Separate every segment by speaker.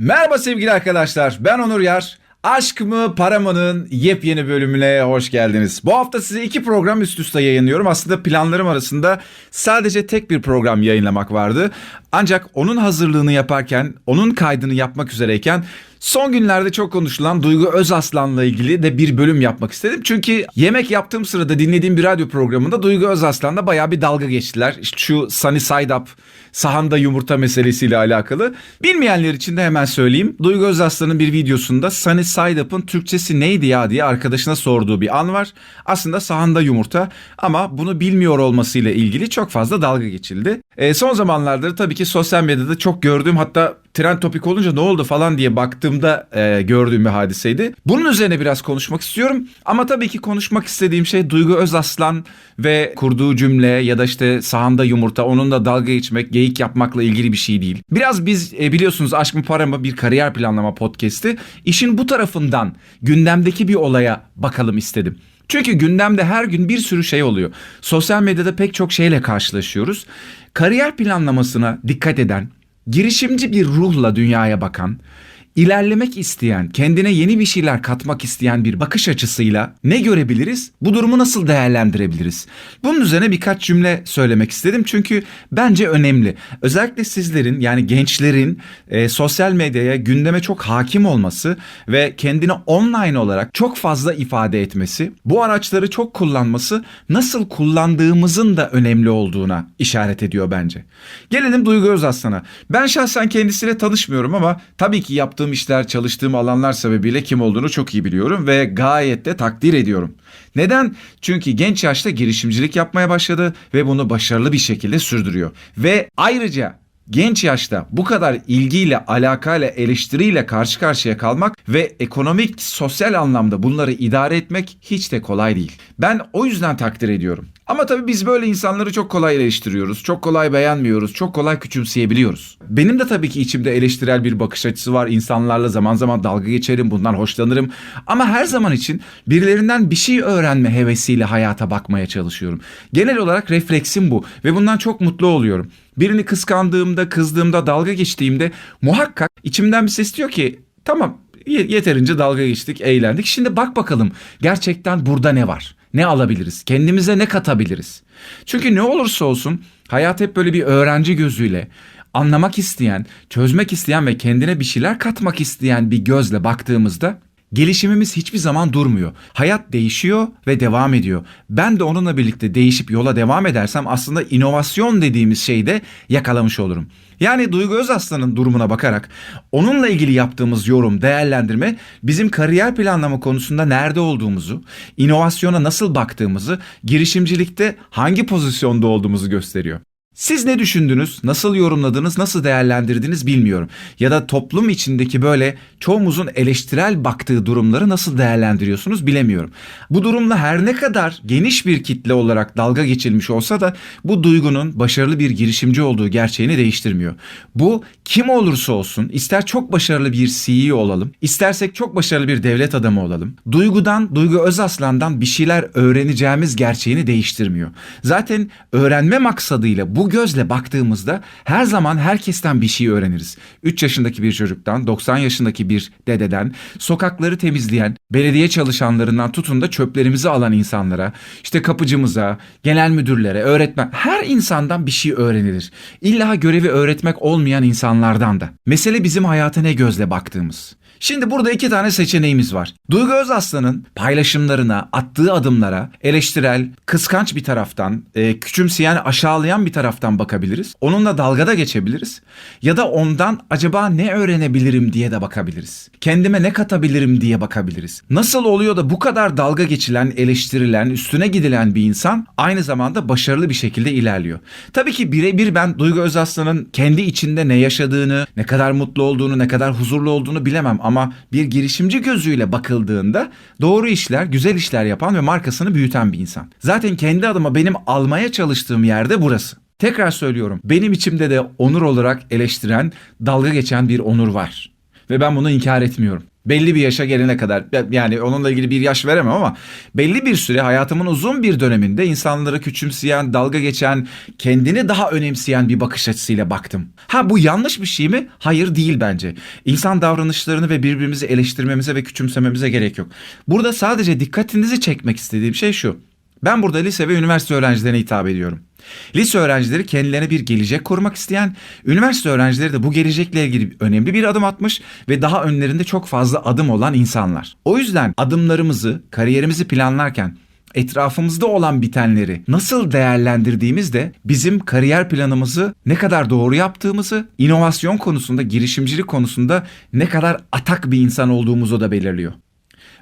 Speaker 1: Merhaba sevgili arkadaşlar. Ben Onur Yar. Aşk mı para mı'nın yepyeni bölümüne hoş geldiniz. Bu hafta size iki program üst üste yayınlıyorum. Aslında planlarım arasında sadece tek bir program yayınlamak vardı. Ancak onun hazırlığını yaparken, onun kaydını yapmak üzereyken Son günlerde çok konuşulan Duygu Özaslan'la ilgili de bir bölüm yapmak istedim. Çünkü yemek yaptığım sırada dinlediğim bir radyo programında Duygu Özaslan'la bayağı bir dalga geçtiler. İşte şu Sunny Side Up sahanda yumurta meselesiyle alakalı. Bilmeyenler için de hemen söyleyeyim. Duygu Özaslan'ın bir videosunda Sunny Side Up'ın Türkçesi neydi ya diye arkadaşına sorduğu bir an var. Aslında sahanda yumurta ama bunu bilmiyor olmasıyla ilgili çok fazla dalga geçildi. E, son zamanlarda tabii ki sosyal medyada çok gördüğüm hatta trend topik olunca ne oldu falan diye baktığımda e, gördüğüm bir hadiseydi. Bunun üzerine biraz konuşmak istiyorum. Ama tabii ki konuşmak istediğim şey Duygu Özaslan ve kurduğu cümle ya da işte sahanda yumurta onunla dalga geçmek, geyik yapmakla ilgili bir şey değil. Biraz biz e, biliyorsunuz Aşk mı Para mı bir kariyer planlama podcast'i. İşin bu tarafından gündemdeki bir olaya bakalım istedim. Çünkü gündemde her gün bir sürü şey oluyor. Sosyal medyada pek çok şeyle karşılaşıyoruz. Kariyer planlamasına dikkat eden, girişimci bir ruhla dünyaya bakan, ilerlemek isteyen, kendine yeni bir şeyler katmak isteyen bir bakış açısıyla ne görebiliriz? Bu durumu nasıl değerlendirebiliriz? Bunun üzerine birkaç cümle söylemek istedim çünkü bence önemli. Özellikle sizlerin yani gençlerin e, sosyal medyaya, gündeme çok hakim olması ve kendini online olarak çok fazla ifade etmesi, bu araçları çok kullanması nasıl kullandığımızın da önemli olduğuna işaret ediyor bence. Gelelim Duygu Özaslan'a. Ben şahsen kendisiyle tanışmıyorum ama tabii ki yaptığım yaptığım işler, çalıştığım alanlar sebebiyle kim olduğunu çok iyi biliyorum ve gayet de takdir ediyorum. Neden? Çünkü genç yaşta girişimcilik yapmaya başladı ve bunu başarılı bir şekilde sürdürüyor. Ve ayrıca genç yaşta bu kadar ilgiyle, alakayla, eleştiriyle karşı karşıya kalmak ve ekonomik, sosyal anlamda bunları idare etmek hiç de kolay değil. Ben o yüzden takdir ediyorum. Ama tabii biz böyle insanları çok kolay eleştiriyoruz, çok kolay beğenmiyoruz, çok kolay küçümseyebiliyoruz. Benim de tabii ki içimde eleştirel bir bakış açısı var. İnsanlarla zaman zaman dalga geçerim, bundan hoşlanırım. Ama her zaman için birilerinden bir şey öğrenme hevesiyle hayata bakmaya çalışıyorum. Genel olarak refleksim bu ve bundan çok mutlu oluyorum. Birini kıskandığımda, kızdığımda, dalga geçtiğimde muhakkak içimden bir ses diyor ki tamam yeterince dalga geçtik, eğlendik. Şimdi bak bakalım gerçekten burada ne var? Ne alabiliriz? Kendimize ne katabiliriz? Çünkü ne olursa olsun hayat hep böyle bir öğrenci gözüyle anlamak isteyen, çözmek isteyen ve kendine bir şeyler katmak isteyen bir gözle baktığımızda Gelişimimiz hiçbir zaman durmuyor. Hayat değişiyor ve devam ediyor. Ben de onunla birlikte değişip yola devam edersem aslında inovasyon dediğimiz şeyi de yakalamış olurum. Yani Duygu Özaslan'ın durumuna bakarak onunla ilgili yaptığımız yorum, değerlendirme bizim kariyer planlama konusunda nerede olduğumuzu, inovasyona nasıl baktığımızı, girişimcilikte hangi pozisyonda olduğumuzu gösteriyor. Siz ne düşündünüz, nasıl yorumladınız, nasıl değerlendirdiniz bilmiyorum. Ya da toplum içindeki böyle çoğumuzun eleştirel baktığı durumları nasıl değerlendiriyorsunuz bilemiyorum. Bu durumla her ne kadar geniş bir kitle olarak dalga geçilmiş olsa da bu duygunun başarılı bir girişimci olduğu gerçeğini değiştirmiyor. Bu kim olursa olsun ister çok başarılı bir CEO olalım, istersek çok başarılı bir devlet adamı olalım. Duygudan, Duygu Özaslan'dan bir şeyler öğreneceğimiz gerçeğini değiştirmiyor. Zaten öğrenme maksadıyla bu gözle baktığımızda her zaman herkesten bir şey öğreniriz. 3 yaşındaki bir çocuktan, 90 yaşındaki bir dededen, sokakları temizleyen, belediye çalışanlarından tutun da çöplerimizi alan insanlara, işte kapıcımıza, genel müdürlere, öğretmen, her insandan bir şey öğrenilir. İlla görevi öğretmek olmayan insanlardan da. Mesele bizim hayata ne gözle baktığımız. Şimdi burada iki tane seçeneğimiz var. Duygu Özaslan'ın paylaşımlarına, attığı adımlara eleştirel, kıskanç bir taraftan, e, küçümseyen, aşağılayan bir taraftan bakabiliriz. Onunla dalgada geçebiliriz. Ya da ondan acaba ne öğrenebilirim diye de bakabiliriz. Kendime ne katabilirim diye bakabiliriz. Nasıl oluyor da bu kadar dalga geçilen, eleştirilen, üstüne gidilen bir insan aynı zamanda başarılı bir şekilde ilerliyor. Tabii ki birebir ben Duygu Özaslan'ın kendi içinde ne yaşadığını, ne kadar mutlu olduğunu, ne kadar huzurlu olduğunu bilemem ama bir girişimci gözüyle bakıldığında doğru işler, güzel işler yapan ve markasını büyüten bir insan. Zaten kendi adıma benim almaya çalıştığım yerde burası. Tekrar söylüyorum. Benim içimde de onur olarak eleştiren, dalga geçen bir onur var. Ve ben bunu inkar etmiyorum. Belli bir yaşa gelene kadar yani onunla ilgili bir yaş veremem ama belli bir süre hayatımın uzun bir döneminde insanları küçümseyen, dalga geçen, kendini daha önemseyen bir bakış açısıyla baktım. Ha bu yanlış bir şey mi? Hayır değil bence. İnsan davranışlarını ve birbirimizi eleştirmemize ve küçümsememize gerek yok. Burada sadece dikkatinizi çekmek istediğim şey şu. Ben burada lise ve üniversite öğrencilerine hitap ediyorum. Lise öğrencileri kendilerine bir gelecek kurmak isteyen, üniversite öğrencileri de bu gelecekle ilgili önemli bir adım atmış ve daha önlerinde çok fazla adım olan insanlar. O yüzden adımlarımızı, kariyerimizi planlarken etrafımızda olan bitenleri nasıl değerlendirdiğimiz de bizim kariyer planımızı ne kadar doğru yaptığımızı, inovasyon konusunda, girişimcilik konusunda ne kadar atak bir insan olduğumuzu da belirliyor.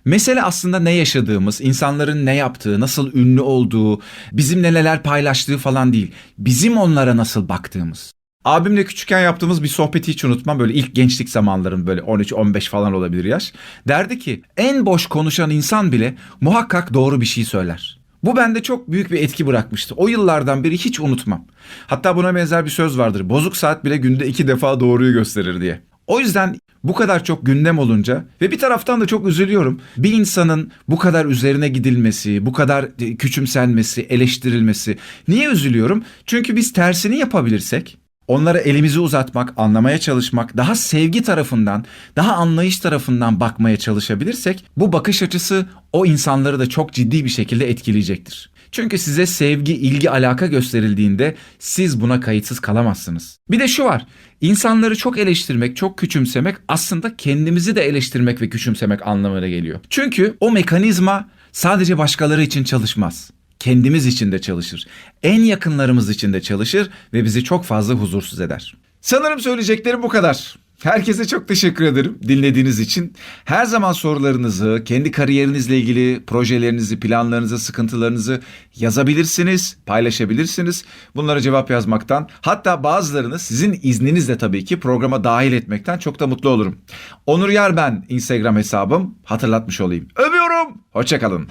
Speaker 1: Mesele aslında ne yaşadığımız, insanların ne yaptığı, nasıl ünlü olduğu, bizimle neler paylaştığı falan değil. Bizim onlara nasıl baktığımız. Abimle küçükken yaptığımız bir sohbeti hiç unutmam. Böyle ilk gençlik zamanlarım böyle 13-15 falan olabilir yaş. Derdi ki en boş konuşan insan bile muhakkak doğru bir şey söyler. Bu bende çok büyük bir etki bırakmıştı. O yıllardan beri hiç unutmam. Hatta buna benzer bir söz vardır. Bozuk saat bile günde iki defa doğruyu gösterir diye. O yüzden bu kadar çok gündem olunca ve bir taraftan da çok üzülüyorum. Bir insanın bu kadar üzerine gidilmesi, bu kadar küçümsenmesi, eleştirilmesi. Niye üzülüyorum? Çünkü biz tersini yapabilirsek Onlara elimizi uzatmak, anlamaya çalışmak, daha sevgi tarafından, daha anlayış tarafından bakmaya çalışabilirsek bu bakış açısı o insanları da çok ciddi bir şekilde etkileyecektir. Çünkü size sevgi, ilgi, alaka gösterildiğinde siz buna kayıtsız kalamazsınız. Bir de şu var. İnsanları çok eleştirmek, çok küçümsemek aslında kendimizi de eleştirmek ve küçümsemek anlamına geliyor. Çünkü o mekanizma sadece başkaları için çalışmaz kendimiz için de çalışır. En yakınlarımız için de çalışır ve bizi çok fazla huzursuz eder. Sanırım söyleyeceklerim bu kadar. Herkese çok teşekkür ederim dinlediğiniz için. Her zaman sorularınızı, kendi kariyerinizle ilgili projelerinizi, planlarınızı, sıkıntılarınızı yazabilirsiniz, paylaşabilirsiniz. Bunlara cevap yazmaktan, hatta bazılarını sizin izninizle tabii ki programa dahil etmekten çok da mutlu olurum. Onur Yar ben Instagram hesabım. Hatırlatmış olayım. Övüyorum. Hoşçakalın.